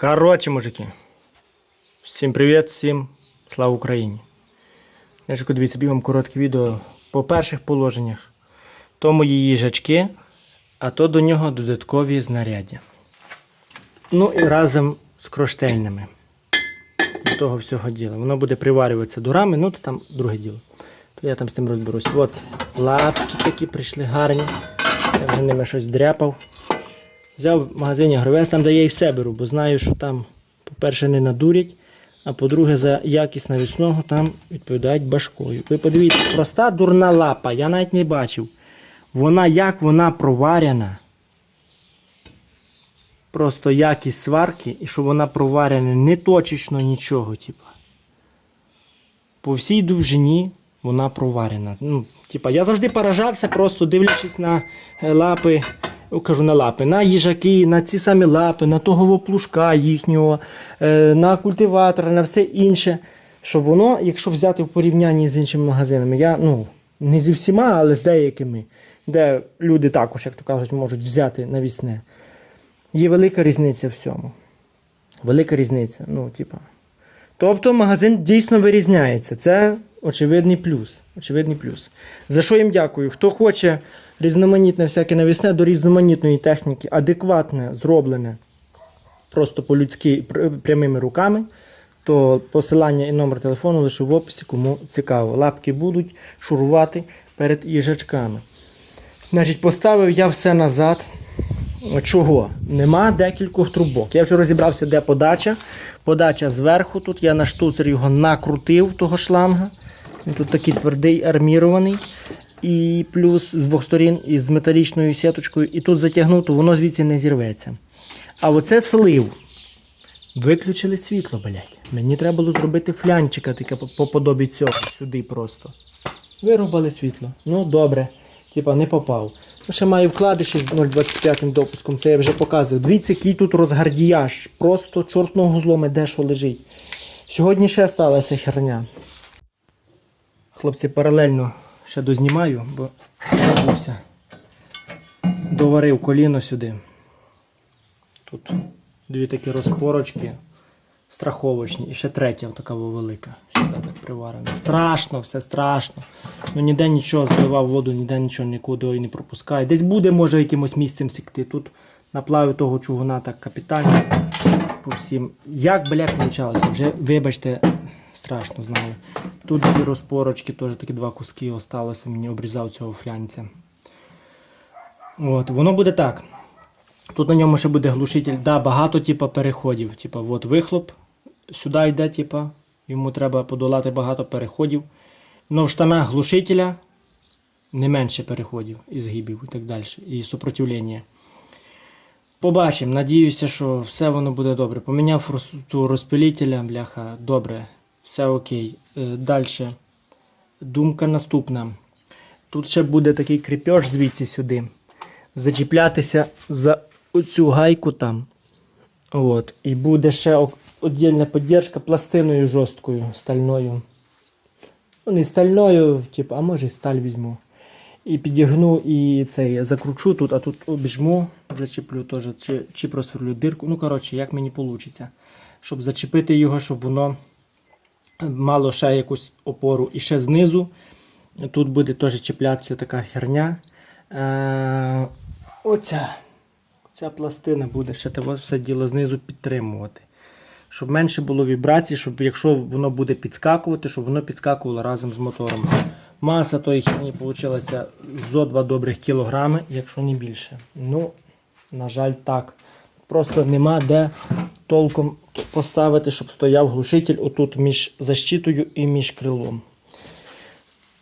Коротше, мужики. Всім привіт, всім слава Україні. Значить, дивіться, бігом коротке відео по перших положеннях. То мої їжачки, а то до нього додаткові знаряддя. Ну і разом з кронштейнами. До того всього діла. Воно буде приварюватися до рами, ну то там друге діло. То я там з тим розберусь. От лапки такі прийшли гарні. Я вже ними щось дряпав. Взяв в магазині Гровес, там де я і все беру, бо знаю, що там, по-перше, не надурять, а по-друге, за якість навісного там відповідають башкою. Ви подивіться, проста дурна лапа, я навіть не бачив. Вона як вона проварена. Просто якість сварки, і що вона проварена не точечно нічого. Типа. По всій довжині вона проварена. Ну, типа, я завжди поражався, просто дивлячись на е, лапи, кажу на лапи, на їжаки, на ці самі лапи, на того воплушка їхнього, е, на культиватора, на все інше. Що воно, якщо взяти в порівнянні з іншими магазинами, я ну, не зі всіма, але з деякими, де люди також, як то кажуть, можуть взяти навісне. Є велика різниця в всьому. Велика різниця. Ну, типа. Тобто магазин дійсно вирізняється. Це очевидний плюс. Очевидний плюс. За що їм дякую? Хто хоче різноманітне всяке навісне до різноманітної техніки, адекватне, зроблене просто по-людськи прямими руками, то посилання і номер телефону лише в описі, кому цікаво. Лапки будуть шурувати перед їжачками. Значить, поставив я все назад. Чого? Нема декількох трубок. Я вже розібрався, де подача. Подача зверху. Тут я на штуцер його накрутив, того шланга. Він тут такий твердий, армірований. І плюс з двох сторін із металічною сіточкою. І тут затягнув, то воно звідси не зірветься. А оце слив. Виключили світло, блядь. Мені треба було зробити флянчика таке по- по подобі цього сюди просто. Вирубали світло. Ну, добре. Типа не попав. Ну, ще маю вкладиші з 0,25 допуском, це я вже показував. Дивіться, який тут розгардіяж. Просто чортного зломи де що лежить. Сьогодні ще сталася херня. Хлопці, паралельно ще дознімаю, бо забувся. Доварив коліно сюди. Тут дві такі розпорочки страховочні. І ще третя така велика. Сюди так приварена. Страшно, все страшно. Ну ніде нічого зливав воду, ніде нічого нікуди не пропускає. Десь буде, може, якимось місцем сікти. Тут наплавив того чугуна так капітально. По всім. Як, бля, получалося? Вже, вибачте, страшно знаю. Тут такі розпорочки, теж такі два куски осталося, мені обрізав цього флянця. От, воно буде так. Тут на ньому ще буде глушитель. Да, багато типа, переходів. Типа, от вихлоп сюди йде, типа, йому треба подолати багато переходів. Но в штанах глушителя не менше переходів і згибів і так далі. І супротивлення. Побачимо. Надіюся, що все воно буде добре. Поміняв розпилителя, бляха, добре, все окей. Далі. Думка наступна. Тут ще буде такий кріпеж звідси сюди. Зачіплятися за оцю гайку там. От. І буде ще віддільна підтримка пластиною жорсткою, стальною. Ну, не стальною, типу, а може і сталь візьму. І підігну і цей закручу тут, а тут обіжму, зачіплю теж, чи, чи просверлю дирку. Ну, коротше, як мені вийде. Щоб зачепити його, щоб воно мало ще якусь опору. І ще знизу. Тут буде теж чіплятися така херня. Е, оця, оця пластина буде ще те все діло знизу підтримувати. Щоб менше було вібрацій, щоб якщо воно буде підскакувати, щоб воно підскакувало разом з мотором. Маса тої херні вийшла зо 2 добрих кілограми, якщо не більше. Ну, на жаль, так. Просто нема де толком поставити, щоб стояв глушитель отут між защитою і між крилом.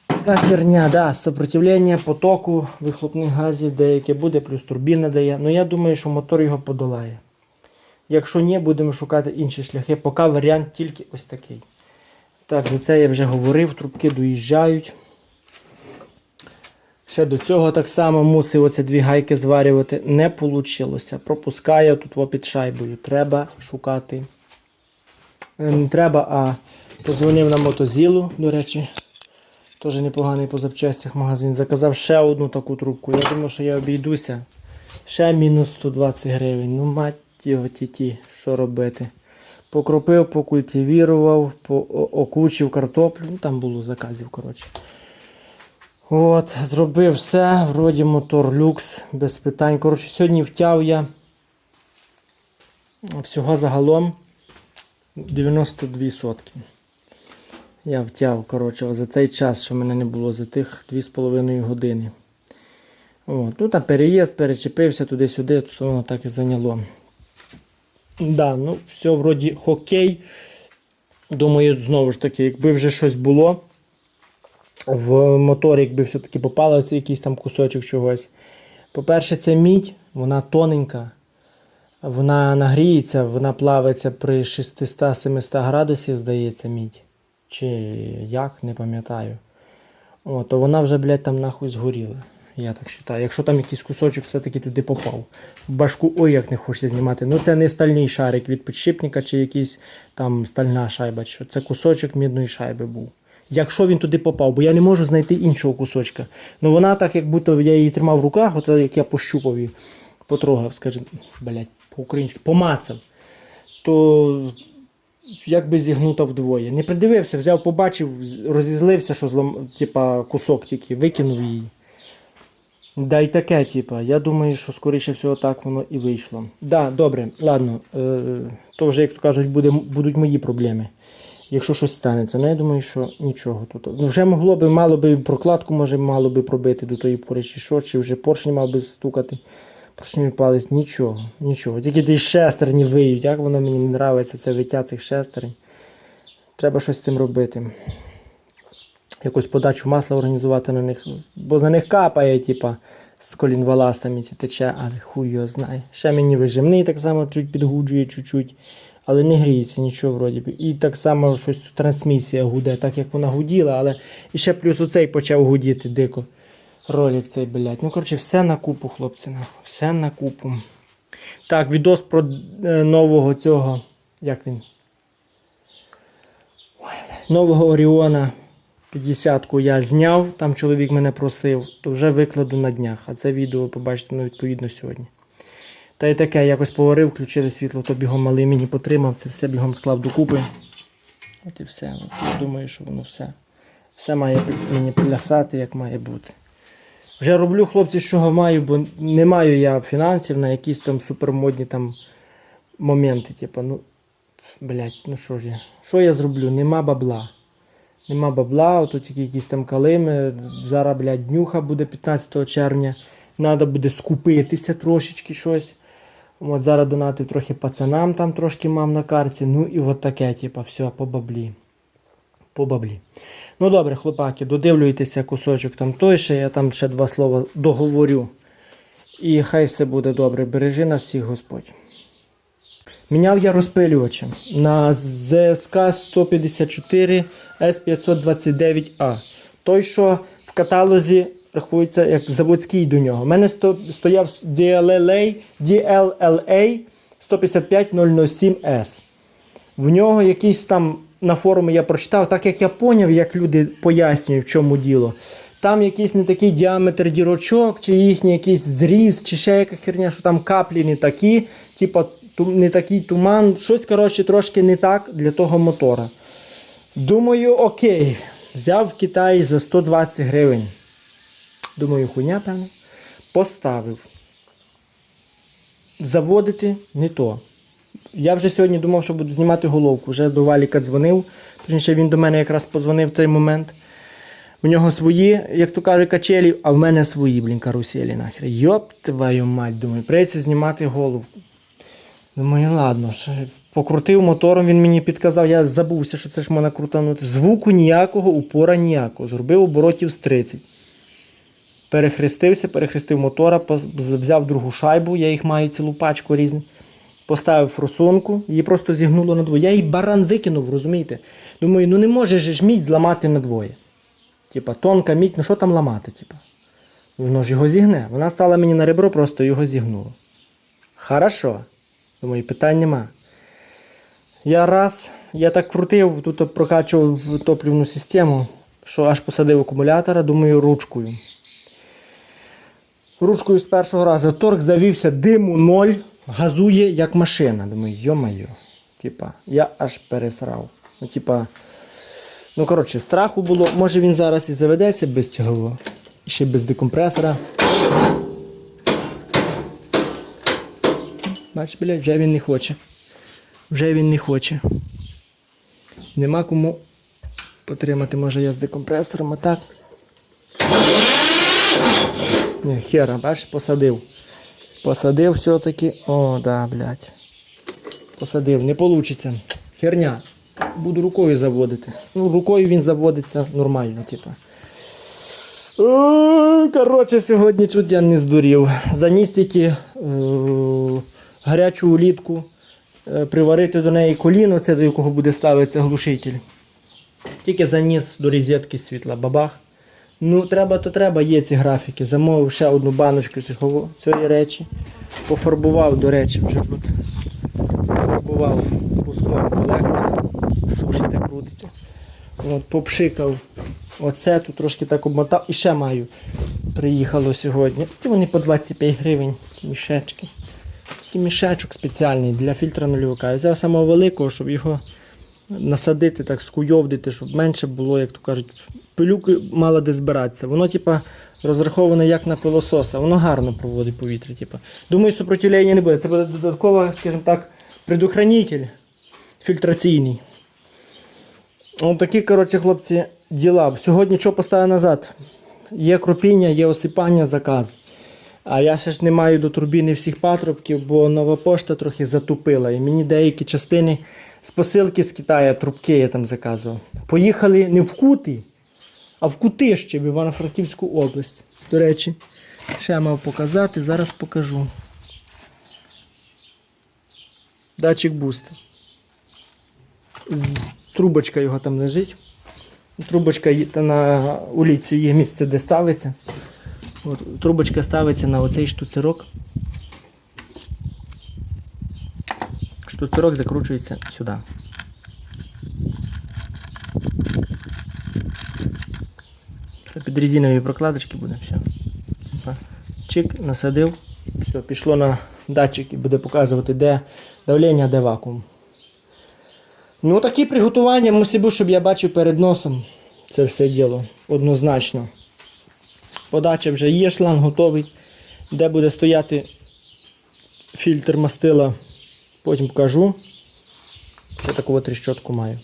Така херня, да, сопротивлення потоку вихлопних газів деяке буде, плюс турбіна дає. Ну я думаю, що мотор його подолає. Якщо ні, будемо шукати інші шляхи. Поки варіант тільки ось такий. Так, за це я вже говорив, трубки доїжджають. Ще до цього так само мусив оці дві гайки зварювати. Не вийшло. Пропускає тут під шайбою. Треба шукати. Е, Не треба, а позвонив на мотозілу, до речі. Теж непоганий по запчастях магазин. Заказав ще одну таку трубку. Я думав, що я обійдуся. Ще мінус 120 гривень. Ну, мать ті, от ті, ті, що робити. Покропив, покультивірував, по- окучив картоплю. Ну, там було заказів, коротше. От, зробив все, вроді мотор люкс, без питань. Коротше, сьогодні втяв я всього загалом 92 сотки. Я втяв, коротше, за цей час, що мене не було, за тих 2,5 години. От, ну там переїзд, перечепився туди-сюди, то воно так і зайняло. Да, ну, все вроді хокей. Думаю, знову ж таки, якби вже щось було в моторі, якби все-таки попало якийсь там кусочок чогось. По-перше, це мідь, вона тоненька, вона нагріється, вона плавиться при 600-700 градусів, здається, мідь. Чи як, не пам'ятаю. О, то вона вже, блядь, там нахуй згоріла. Я так вважаю. Якщо там якийсь кусочок все-таки туди попав. Башку ой, як не хочеться знімати. Ну це не стальний шарик від підшипника чи якийсь там стальна шайба. Що це кусочок мідної шайби був. Якщо він туди попав, бо я не можу знайти іншого кусочка. Ну вона так, як будто я її тримав в руках, от як я пощупав її, потрогав, скажімо, блядь, по-українськи, помацав, то якби зігнута вдвоє. Не придивився, взяв, побачив, розізлився, що злом, типа, кусок тільки, викинув її. Да, і таке, типа. Я думаю, що скоріше всього так воно і вийшло. Да, добре, ладно. Е, то вже, як то кажуть, буде, будуть мої проблеми. Якщо щось станеться. Ну, я думаю, що нічого тут. Ну, вже могло би, мало би прокладку, може, мало би пробити до тої пори, чи що, чи вже поршень мав би стукати. Поршневий палець, нічого, нічого. Тільки ті шестерні виють, як воно мені не подобається, це виття цих шестерень. Треба щось з цим робити. Якусь подачу масла організувати на них, бо на них капає, типа, з колін валастами ці тече, але хуй його знає. Ще мені вижимний так само чуть підгуджує чуть-чуть, але не гріється нічого вроді. І так само щось трансмісія гуде, так як вона гуділа, але і ще плюс оцей почав гудіти дико. Ролик цей, блядь. Ну, коротше, все на купу, хлопці. Все на купу. Так, відос про е, нового цього. Як він? Нового Оріона 50-ку я зняв, там чоловік мене просив, то вже викладу на днях. А це відео побачите ну, відповідно сьогодні. Та й таке, якось поварив, включили світло, то бігом малий мені потримав, це все бігом склав докупи. От і все. От, думаю, що воно все. Все має мені плясати, як має бути. Вже роблю, хлопці, що маю, бо не маю я фінансів на якісь там супермодні там моменти. Типу, ну, блядь, ну що ж я? Що я зроблю? Нема бабла. Нема бабла, отут тільки якісь там калими. Зараз, блядь, днюха буде 15 червня. Треба буде скупитися трошечки щось. От зараз донатив трохи пацанам, там трошки мав на карті. Ну і от таке, типу, все, по баблі. По баблі. Ну добре, хлопаки, додивлюйтеся кусочок там той ще, я там ще два слова договорю. І хай все буде добре. Бережи нас всіх Господь. Міняв я розпилювача на ЗСК 154 S529A. Той, що в каталозі рахується як заводський до нього. У мене сто- стояв DLLA, DLLA 155007S. В нього якийсь там на форумі я прочитав, так як я поняв, як люди пояснюють, в чому діло. Там якийсь не такий діаметр дірочок, чи їхній якийсь зріз, чи ще яка херня, що там каплі не такі, типа не такий туман. Щось, коротше, трошки не так для того мотора. Думаю, окей. Взяв в Китаї за 120 гривень. Думаю, хуйня, певно. Поставив. Заводити не то. Я вже сьогодні думав, що буду знімати головку. Вже до Валіка дзвонив. Точніше, він до мене якраз позвонив в той момент. У нього свої, як то каже, качелі, а в мене свої, блін, каруселі нахер. Йоп, твою мать, думаю, прийдеться знімати головку. Думаю, ладно, покрутив мотором, він мені підказав, я забувся, що це ж можна крутанути. Звуку ніякого, упора ніякого. Зробив оборотів з 30. Перехрестився, перехрестив мотора, взяв другу шайбу, я їх маю цілу пачку різних. Поставив форсунку, її просто зігнуло надвоє. Я її баран викинув, розумієте? Думаю, ну не може же ж мідь зламати надвоє. Типа, тонка мідь, ну що там ламати? Типа? Воно ж його зігне. Вона стала мені на ребро, просто його зігнуло. Хорошо. Думаю, питань нема. Я раз, я так крутив, тут прокачував топливну систему, що аж посадив акумулятора, думаю, ручкою. Ручкою з першого разу торг завівся диму ноль. газує як машина. Думаю, йо-моє. Типа, я аж пересрав. Ну, типа, ну коротше, страху було. Може він зараз і заведеться без цього. Ще без декомпресора. Бач, блядь, вже він не хоче. Вже він не хоче. Нема кому потримати, може я з декомпресором, а так. Хера, бачиш, посадив. Посадив все-таки. О, да, блядь. Посадив, не вийде. Херня. Буду рукою заводити. Ну, рукою він заводиться нормально, типа. Коротше, сьогодні чуть я не здурів. Заніс тільки е, гарячу улітку, е, приварити до неї коліно, це до якого буде ставитися глушитель. Тільки заніс до розетки світла, бабах. Ну, треба, то треба, є ці графіки. Замовив ще одну баночку цього, цієї речі. Пофарбував, до речі, вже тут. Пофарбував пуском колектор. Сушиться, крутиться. От, попшикав оце, тут трошки так обмотав. І ще маю. Приїхало сьогодні. І вони по 25 гривень, мішечки. Такий мішечок спеціальний для фільтра нульовика. Я взяв самого великого, щоб його насадити, так скуйовдити, щоб менше було, як то кажуть, пилюки мало де збиратися. Воно, типа, розраховане як на пилосос, а воно гарно проводить повітря. Типа. Думаю, супротивлення не буде. Це буде додатково, скажімо так, предохранитель фільтраційний. Ось такі, коротше, хлопці, діла. Сьогодні що поставив назад? Є кропіння, є осипання, заказ. А я ще ж не маю до турбіни всіх патрубків, бо нова пошта трохи затупила. І мені деякі частини з посилки з Китаю, трубки я там заказував. Поїхали не в Кути, а в Кутище в Івано-Франківську область. До речі, ще мав показати, зараз покажу. Датчик буста. З- Трубочка його там лежить. Трубочка на уліці є місце, де ставиться. От, трубочка ставиться на оцей штуцерок. Штуцерок закручується сюди. Під резинові прокладочки буде все. Чик, насадив, все, пішло на датчик і буде показувати, де давлення, де вакуум. Ну, такі приготування мусив, щоб я бачив перед носом це все діло. Однозначно. Подача вже є, шланг готовий. Де буде стояти фільтр мастила, потім покажу. Ще таку тріщотку маю.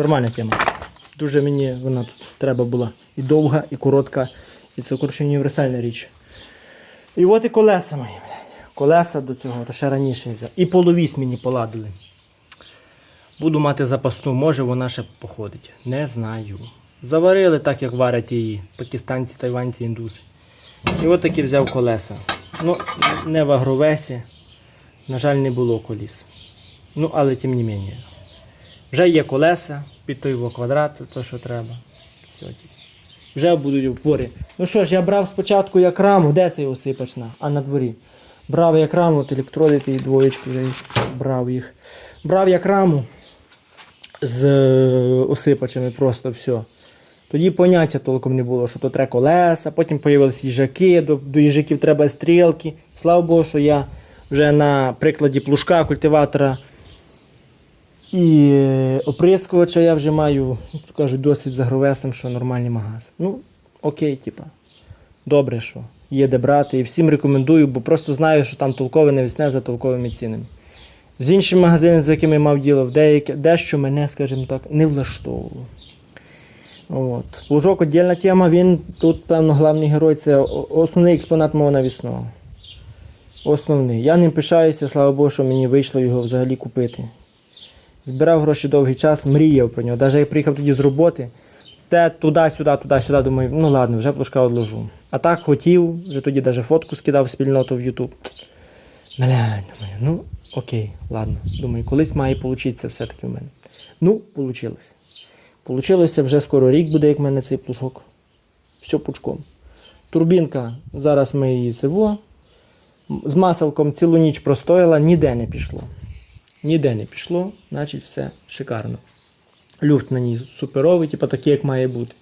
Нормальна тема. Дуже мені вона тут треба була і довга, і коротка, і це коротше універсальна річ. І от і колеса мої, блядь. Колеса до цього, то ще раніше взяв. І половісь мені поладили. Буду мати запасну, може вона ще походить. Не знаю. Заварили так, як варять її пакистанці, тайванці, індуси. І от таки взяв колеса. Ну, не в агровесі. На жаль, не було коліс. Ну, але тим не менше. Вже є колеса під той квадрат, то що треба. Все. Вже будуть опори. Ну що ж, я брав спочатку як раму, де цей осипачна, а на дворі. Брав як раму, от електроди і двоєчки вже брав їх. Брав як раму з е, осипачами просто все. Тоді поняття толком не було, що то треба колеса, потім з'явилися їжаки, до, до їжаків треба стрілки. Слава Богу, що я вже на прикладі плужка, культиватора і е, оприскувача я вже маю, кажуть, досить за гровесом, що нормальний магаз. Ну, окей, типа. Добре, що є де брати. І всім рекомендую, бо просто знаю, що там толкове навісне за толковими цінами. З іншим магазином, з якими я мав діло, в деяке, дещо мене, скажімо так, не влаштовувало. От. Лужок віддільна тема, він тут, певно, головний герой це основний експонат мого навісного. Основний. Я ним пишаюся, слава Богу, що мені вийшло його взагалі купити. Збирав гроші довгий час, мріяв про нього. Навіть як приїхав тоді з роботи, те туди-сюди, туди-сюди, думаю, ну ладно, вже плужка одложу. А так хотів, вже тоді навіть фотку скидав в спільноту в. Блядь, думаю, ну окей, ладно. Думаю, колись має получитися все-таки в мене. Ну, вийшло. Получилося вже скоро рік буде, як в мене цей плужок. Все пучком. Турбінка, зараз ми її сиво. З маселком цілу ніч простояла, ніде не пішло. Ніде не пішло, значить все шикарно. Люфт на ній суперовий, типу такий, як має бути.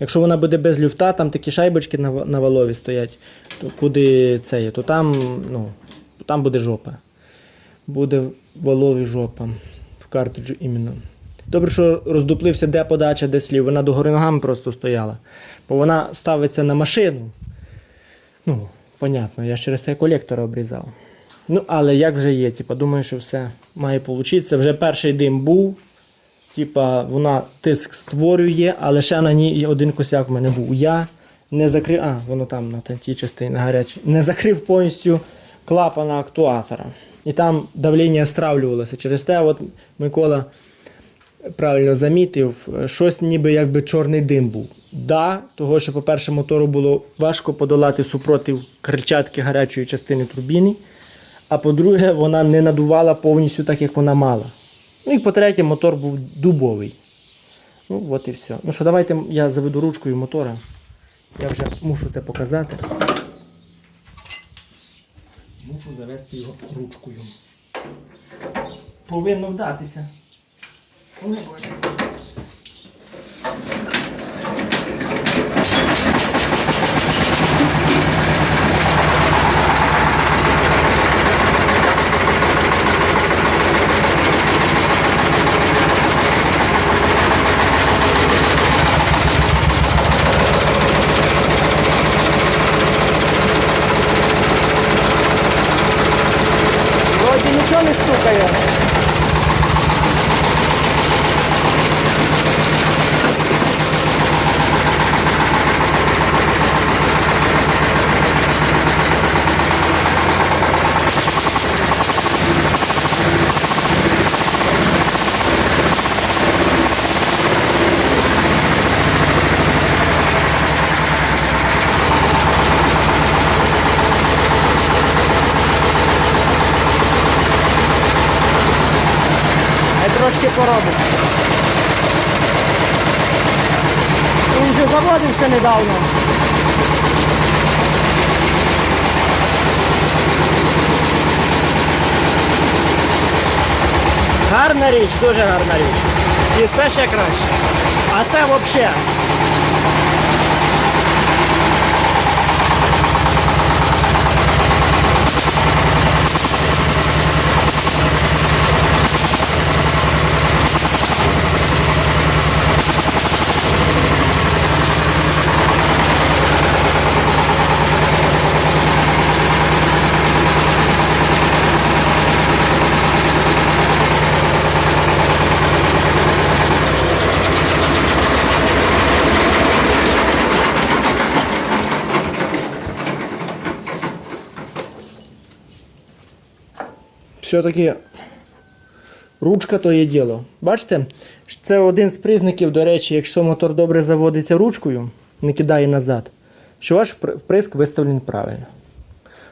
Якщо вона буде без люфта, там такі шайбочки на, валові стоять, то куди це є, то там, ну, там буде жопа. Буде валові жопа. В картриджу іменно. Добре, що роздуплився, де подача, де слів. Вона догори ногами просто стояла. Бо вона ставиться на машину. Ну, понятно, я через цей колектор обрізав. Ну, але як вже є, типа, думаю, що все має получитися. Вже перший дим був. Типа, вона тиск створює, але ще на ній один косяк в мене був. Я не закрив. А, воно там на тій частині на. Не закрив повністю клапана актуатора. І там давлення стравлювалося. Через те, от Микола правильно замітив, щось ніби якби чорний дим був. Да, того, що, по-перше, мотору було важко подолати супротив крильчатки гарячої частини турбіни. А по-друге, вона не надувала повністю так, як вона мала. Ну і по-третє, мотор був дубовий. Ну, от і все. Ну що, давайте я заведу ручкою мотора. Я вже мушу це показати. Мушу завести його ручкою. Повинно вдатися. Ой, Боже. Вроді нічого не стукає. Я трошки поробив. Він вже заводився недавно. Гарна річ, дуже гарна річ. І це ще краще. А це взагалі. Все-таки ручка то є діло. Бачите, це один з признаків, до речі, якщо мотор добре заводиться ручкою, не кидає назад, що ваш вприск виставлений правильно.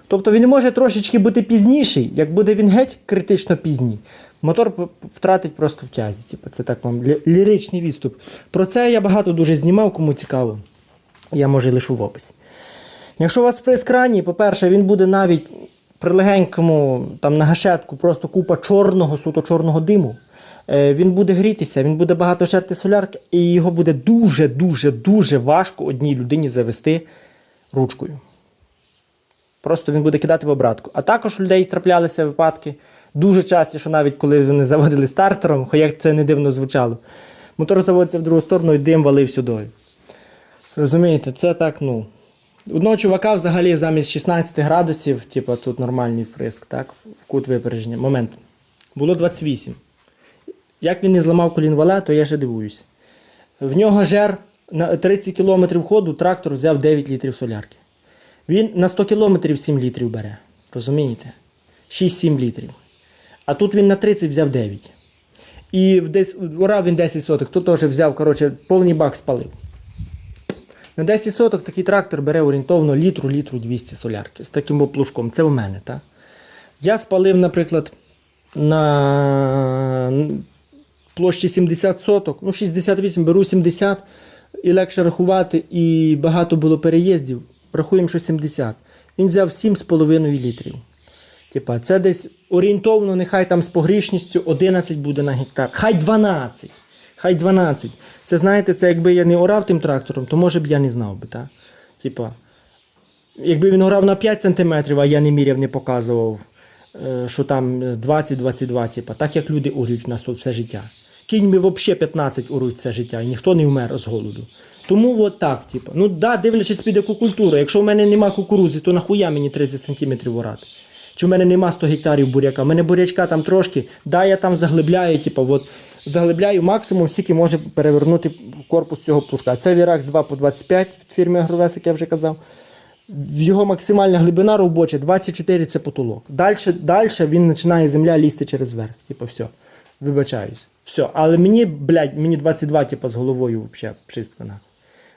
Тобто він може трошечки бути пізніший, як буде він геть критично пізній. Мотор втратить просто в тязі. Типу, це так вам ліричний відступ. Про це я багато дуже знімав, кому цікаво. Я може лишу в описі. Якщо у вас вприск ранній, по-перше, він буде навіть при легенькому там на гашетку просто купа чорного, суто чорного диму. Е, Він буде грітися, він буде багато жерти солярки, і його буде дуже, дуже, дуже важко одній людині завести ручкою. Просто він буде кидати в обратку. А також у людей траплялися випадки дуже часті, що навіть коли вони заводили стартером, хоч як це не дивно звучало, мотор заводиться в другу сторону і дим валив сюди. Розумієте, це так, ну. Одного чувака взагалі замість 16 градусів, типу тут нормальний вприск, так, кут випередження. Момент. Було 28. Як він не зламав колін вала, то я ще дивуюсь. В нього жер на 30 км ходу трактор взяв 9 літрів солярки. Він на 100 км 7 літрів бере. Розумієте? 6-7 літрів. А тут він на 30 взяв 9. І десь урав він 10 соток, тут теж взяв, коротше, повний бак спалив. На 10 соток такий трактор бере орієнтовно літру, літру 200 солярки з таким оплушком. Це у мене, так? Я спалив, наприклад, на площі 70 соток, ну 68, беру 70 і легше рахувати, і багато було переїздів. Рахуємо, що 70. Він взяв 7,5 літрів. Типа, це десь орієнтовно, нехай там з погрішністю 11 буде на гектар. Хай 12. Хай 12. Це знаєте, це якби я не орав тим трактором, то може б я не знав би, так? Типа, якби він орав на 5 см, а я не міряв, не показував, е, що там 20-22, типа, так як люди орють у нас тут все життя. Кінь ми взагалі 15 орують все життя, і ніхто не вмер з голоду. Тому от так, типу. Ну да, дивлячись під яку культуру. Якщо в мене нема кукурудзи, то нахуя мені 30 см орати? Чи в мене нема 100 гектарів буряка? У мене бурячка там трошки, да, я там заглибляю, типу, от, заглибляю максимум, скільки може перевернути корпус цього плужка. Це Віракс 2 по 25 від фірми Агровес, як я вже казав. Його максимальна глибина робоча 24 це потолок. Далі, далі він починає земля лізти через верх. Типу, все. Вибачаюсь. Все. Але мені, блядь, мені 22, типу, з головою взагалі чистка.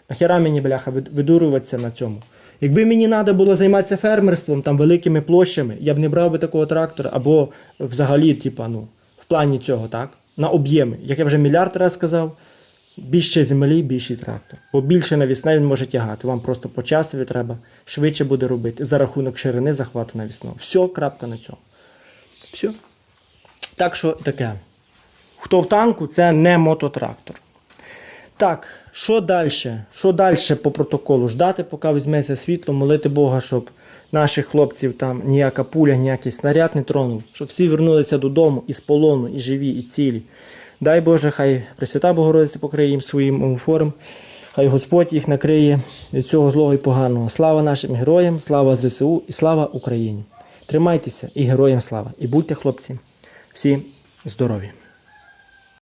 Нахера мені, бляха, видурюватися на цьому. Якби мені треба було займатися фермерством, там великими площами, я б не брав би такого трактора, або взагалі, типа, ну, в плані цього, так? На об'єми. Як я вже мільярд раз сказав, більше землі, більший трактор. Бо більше навісне він може тягати. Вам просто по часові треба швидше буде робити за рахунок ширини захвату навісного. Все, крапка на цьому. Все. Так що таке. Хто в танку, це не мототрактор. Так, що далі? Що далі по протоколу? Ждати, поки візьметься світло, молити Бога, щоб наших хлопців там ніяка пуля, ніякий снаряд не тронув, щоб всі вернулися додому із полону, і живі, і цілі. Дай Боже, хай Пресвята Богородиця покриє їм своїм омофором, хай Господь їх накриє від цього злого і поганого. Слава нашим героям, слава ЗСУ і слава Україні. Тримайтеся і героям слава. І будьте, хлопці, всі здорові!